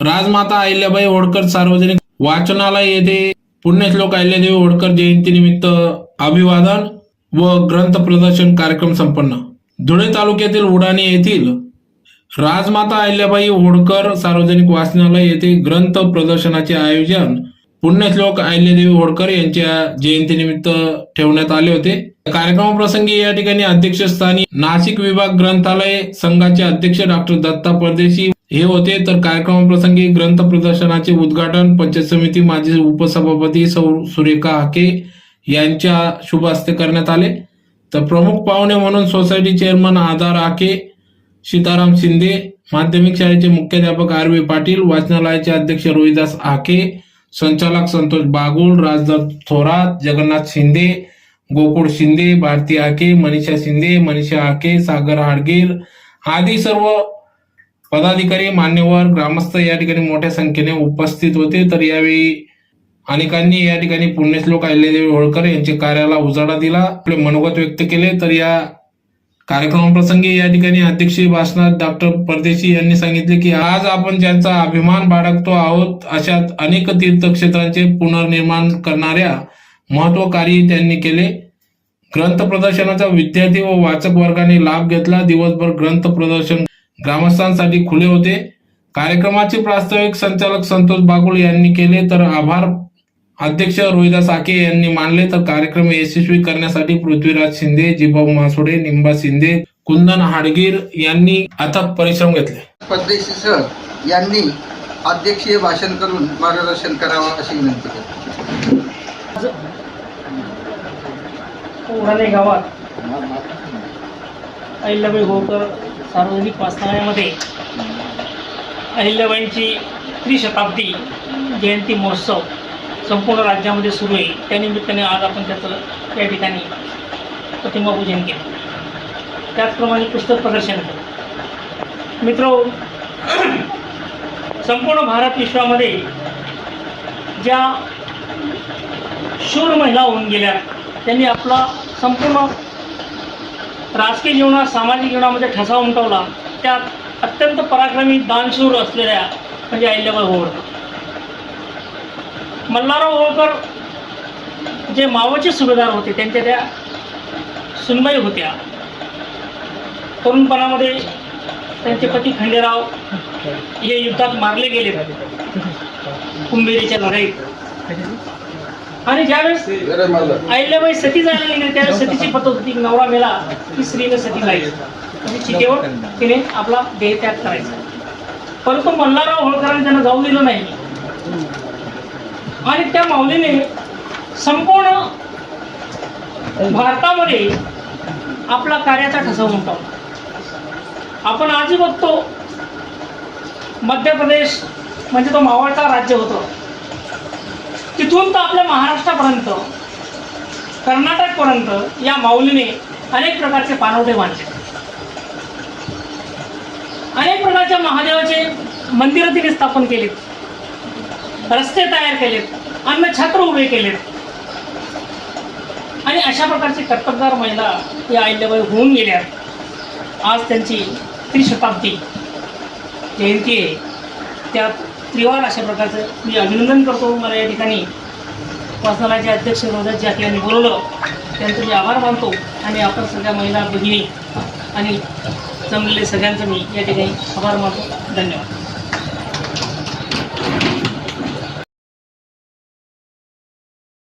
राजमाता अहिल्याबाई होळकर सार्वजनिक वाचनालय येथे पुण्यश्लोक अहिल्यादेवी होळकर जयंतीनिमित्त अभिवादन व ग्रंथ प्रदर्शन कार्यक्रम संपन्न. धुळे तालुक्यातील उडाणे येथील राजमाता अहिल्याबाई होळकर सार्वजनिक वाचनालय येथे ग्रंथ प्रदर्शनाचे आयोजन पुण्यश्लोक अहिल्यादेवी होळकर यांच्या जयंतीनिमित्त ठेवण्यात आले होते. कार्यक्रमाप्रसंगी या ठिकाणी अध्यक्षस्थानी नाशिक विभाग ग्रंथालय संघाचे अध्यक्ष डॉक्टर दत्ता परदेशी हे होते तर कार्यक्रमाप्रसंगी ग्रंथ प्रदर्शनाचे उद्घाटन पंचायत समिती माजी उपसभापती सौ सुरेखा हाके यांच्या शुभ हस्ते करण्यात आले. तर प्रमुख पाहुणे म्हणून सोसायटी चेअरमन आधार आके सीताराम शिंदे माध्यमिक शाळेचे मुख्याध्यापक आर व्ही पाटील वाचनालयाचे अध्यक्ष रोहिदास आके संचालक संतोष बागुल राजदत्त थोरात जगन्नाथ शिंदे गोकुळ शिंदे भारती आके मनीषा शिंदे मनीषा आके सागर हाडगीर आदी सर्व पदाधिकारी मान्यवर ग्रामस्थ या ठिकाणी मोठ्या संख्येने उपस्थित होते. तर यावेळी अनेकांनी या ठिकाणी पुण्यश्लोक अहिल्यादेवी होळकर यांच्या कार्याला उजाळा दिला. आपले मनोगत व्यक्त केले. तर या कार्यक्रमाप्रसंगी या ठिकाणी अध्यक्षीय भाषणात डॉक्टर परदेशी यांनी सांगितले की आज आपण ज्यांचा अभिमान बाळगतो आहोत अशा अनेक तीर्थक्षेत्रांचे पुनर्निर्माण करणाऱ्या महत्वकारी त्यांनी केले. ग्रंथ प्रदर्शनाचा विद्यार्थी व वाचक वर्गाने लाभ घेतला. दिवसभर ग्रंथ प्रदर्शन ग्रामस्थांसाठी खुले होते. कार्यक्रमाचे प्रास्ताविक संचालक संतोष बागुल यांनी केले तर आभार. अध्यक्ष रोहिदास आके यांनी मानले तर कार्यक्रम यशस्वी करण्यासाठी पृथ्वीराज शिंदे जिभाऊ मासोडे निंबा शिंदे कुंदन हाडगीर यांनी अथक परिश्रम घेतले. परदेशी सर यांनी अध्यक्षीय भाषण करून मार्गदर्शन करावं अशी विनंती उडाणे गावात अहिल्याबाई होळकर सार्वजनिक वाचनालयामध्ये अहिल्याबाईंची त्रिशताब्दी जयंती महोत्सव संपूर्ण राज्यामध्ये सुरू आहे. त्यानिमित्ताने आज आपण त्याचं या ठिकाणी प्रतिमापूजन केलं. त्याचप्रमाणे पुस्तक प्रदर्शन केलं. मित्र संपूर्ण भारत विश्वामध्ये ज्या शूर महिला होऊन गेल्या त्यांनी आपला संपूर्ण राजकीय जीवनात सामाजिक जीवनामध्ये ठसा उमटवला. त्यात अत्यंत पराक्रमी दानशूर असलेल्या म्हणजे अहिल्याबाई होळकर. मल्हारराव होळकर जे मावचे सुभेदार होते त्यांच्या त्या सुनबाई होत्या. तरुणपणामध्ये त्यांचे पती खंडेराव हे युद्धात मारले गेले. कुंभेरीच्या लढाईत. आणि ज्यावेळेस अहिल्याबाई सती झाली गेली त्यावेळेस सतीची पद्धत होती. की नवरा मेला की स्त्रीने सती जायची म्हणजे चितेवर तिने आपला देह त्याग करायचा. परंतु मल्हारराव होळकरांनी त्यांना जाऊ दिलं नाही. आणि त्या माऊलीने संपूर्ण भारतामध्ये आपला कार्याचा ठसा उमटवला. आपण आजही बघतो मध्य प्रदेश म्हणजे तो मावळचा राज्य होतं. तिथून तर आपल्या महाराष्ट्रापर्यंत कर्नाटकपर्यंत या माऊलीने अनेक प्रकारचे पानवटे बांधले. अनेक प्रकारच्या महादेवाचे मंदिरं तिने स्थापन केलीत. रस्ते तयार केलेत. अन्नछत्र उभे केलेत. आणि अशा प्रकारची कर्तबगार महिला या अहिल्याबाई होऊन गेल्या आज त्यांची त्रिशताब्दी. जयंती आहे. त्यात त्रिवार अशा प्रकारचं मी अभिनंदन करतो. मला या ठिकाणी वाचनालयाचे अध्यक्ष रोजत जाके ठिकाणी बोलवलं त्यांचं मी आभार मानतो. आणि आपण सगळ्या महिला बहिणी आणि जमलेले सगळ्यांचं मी या ठिकाणी आभार मानतो. धन्यवाद.